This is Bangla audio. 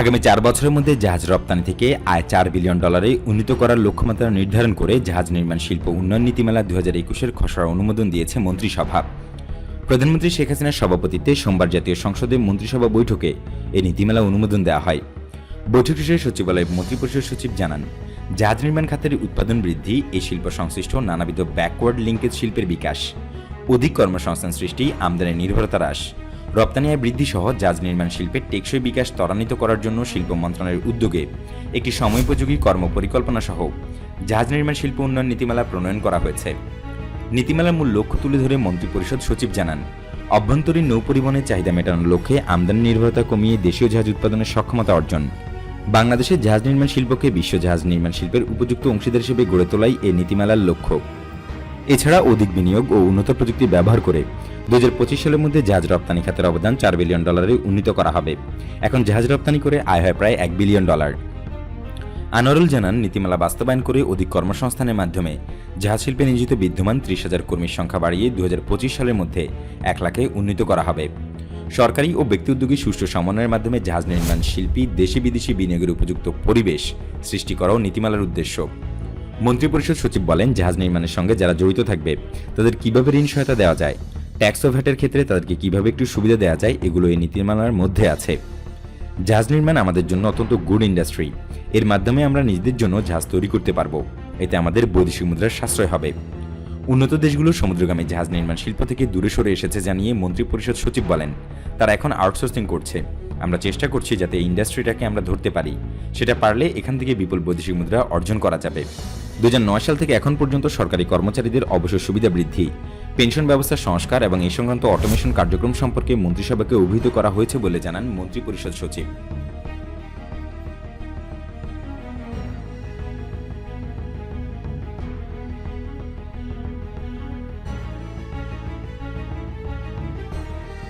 আগামী চার বছরের মধ্যে জাহাজ রপ্তানি থেকে আয় চার বিলিয়ন ডলারে উন্নীত করার লক্ষ্যমাত্রা নির্ধারণ করে জাহাজ নির্মাণ শিল্প উন্নয়ন নীতিমালা দু হাজার একুশের খসড়া অনুমোদন দিয়েছে মন্ত্রিসভা। প্রধানমন্ত্রী শেখ হাসিনার সভাপতিত্বে সোমবার জাতীয় সংসদে মন্ত্রিসভা বৈঠকে এই নীতিমালা অনুমোদন দেওয়া হয়। বৈঠক শেষে সচিবালয়ের মন্ত্রিপরিষদ সচিব জানান, জাহাজ নির্মাণ খাতের উৎপাদন বৃদ্ধি এই শিল্প সংশ্লিষ্ট নানাবিধ ব্যাকওয়ার্ড লিঙ্কেজ শিল্পের বিকাশ, অধিক কর্মসংস্থান সৃষ্টি, আমদানি নির্ভরতা হ্রাস রপ্তানি আয় বৃদ্ধি সহ জাহাজ নির্মাণ শিল্পের টেকসই বিকাশ ত্বরান্বিত করার জন্য শিল্প মন্ত্রণালয়ের উদ্যোগে একটি সময়োপযোগী কর্মপরিকল্পনা সহ জাহাজ নির্মাণ শিল্প উন্নয়ন নীতিমালা প্রণয়ন করা হয়েছে। নীতিমালার মূল লক্ষ্য তুলে ধরে মন্ত্রিপরিষদ সচিব জানান, অভ্যন্তরীণ নৌ পরিবহনের চাহিদা মেটানোর লক্ষ্যে আমদানি নির্ভরতা কমিয়ে দেশীয় জাহাজ উৎপাদনের সক্ষমতা অর্জন। বাংলাদেশের জাহাজ নির্মাণ শিল্পকে বিশ্ব জাহাজ নির্মাণ শিল্পের উপযুক্ত অংশীদার হিসেবে গড়ে তোলাই এই নীতিমালার লক্ষ্য। এছাড়া অধিক বিনিয়োগ ও উন্নত প্রযুক্তি ব্যবহার করে দু হাজার পঁচিশ সালের মধ্যে জাহাজ রপ্তানি খাতের অবদান চার বিলিয়ন ডলারে উন্নীত করা হবে। এখন জাহাজ রপ্তানি করে আয় হয় প্রায় এক বিলিয়ন ডলার। আনোয়ারুল জানান, নীতিমালা বাস্তবায়ন করে অধিক কর্মসংস্থানের মাধ্যমে জাহাজ শিল্পে নিয়োজিত বিদ্যমান ত্রিশ হাজার কর্মীর সংখ্যা বাড়িয়ে দুহাজার পঁচিশ সালের মধ্যে এক লাখে উন্নীত করা হবে। সরকারি ও ব্যক্তি উদ্যোগী সুষ্ঠু সমন্বয়ের মাধ্যমে জাহাজ নির্মাণ শিল্পী দেশি বিদেশি বিনিয়োগের উপযুক্ত পরিবেশ সৃষ্টি করাও নীতিমালার উদ্দেশ্য। মন্ত্রিপরিষদ সচিব বলেন, জাহাজ নির্মাণের সঙ্গে যারা জড়িত থাকবে, তাদের কীভাবে ঋণ সহায়তা দেওয়া যায়? ট্যাক্স ও ভ্যাটের ক্ষেত্রে তাদেরকে কীভাবে একটু সুবিধা দেওয়া যায়, এগুলো এই নীতিমালার মধ্যে আছে। জাহাজ নির্মাণ আমাদের জন্য অত্যন্ত গুড ইন্ডাস্ট্রি এর মাধ্যমে আমরা নিজেদের জন্য জাহাজ তৈরি করতে পারব। এতে আমাদের বৈদেশিক মুদ্রার সাশ্রয় হবে। উন্নত দেশগুলো সমুদ্রগামী জাহাজ নির্মাণ শিল্প থেকে দূরে সরে এসেছে জানিয়ে মন্ত্রিপরিষদ সচিব বলেন, তারা এখন আউটসোর্সিং করছে। আমরা চেষ্টা করছি যাতে ইন্ডাস্ট্রিটাকে আমরা ধরতে পারি। সেটা পারলে এখান থেকে বিপুল বৈদেশিক মুদ্রা অর্জন করা যাবে। দু হাজার নয় সাল থেকে এখন পর্যন্ত সরকারি কর্মচারীদের অবসর সুবিধা বৃদ্ধি। পেনশন ব্যবস্থা, সংস্কার এবং এই সংক্রান্ত অটোমেশন কার্যক্রম সম্পর্কে মন্ত্রিসভাকে অভিহিত করা হয়েছে বলে জানান মন্ত্রী পরিষদ সচিব।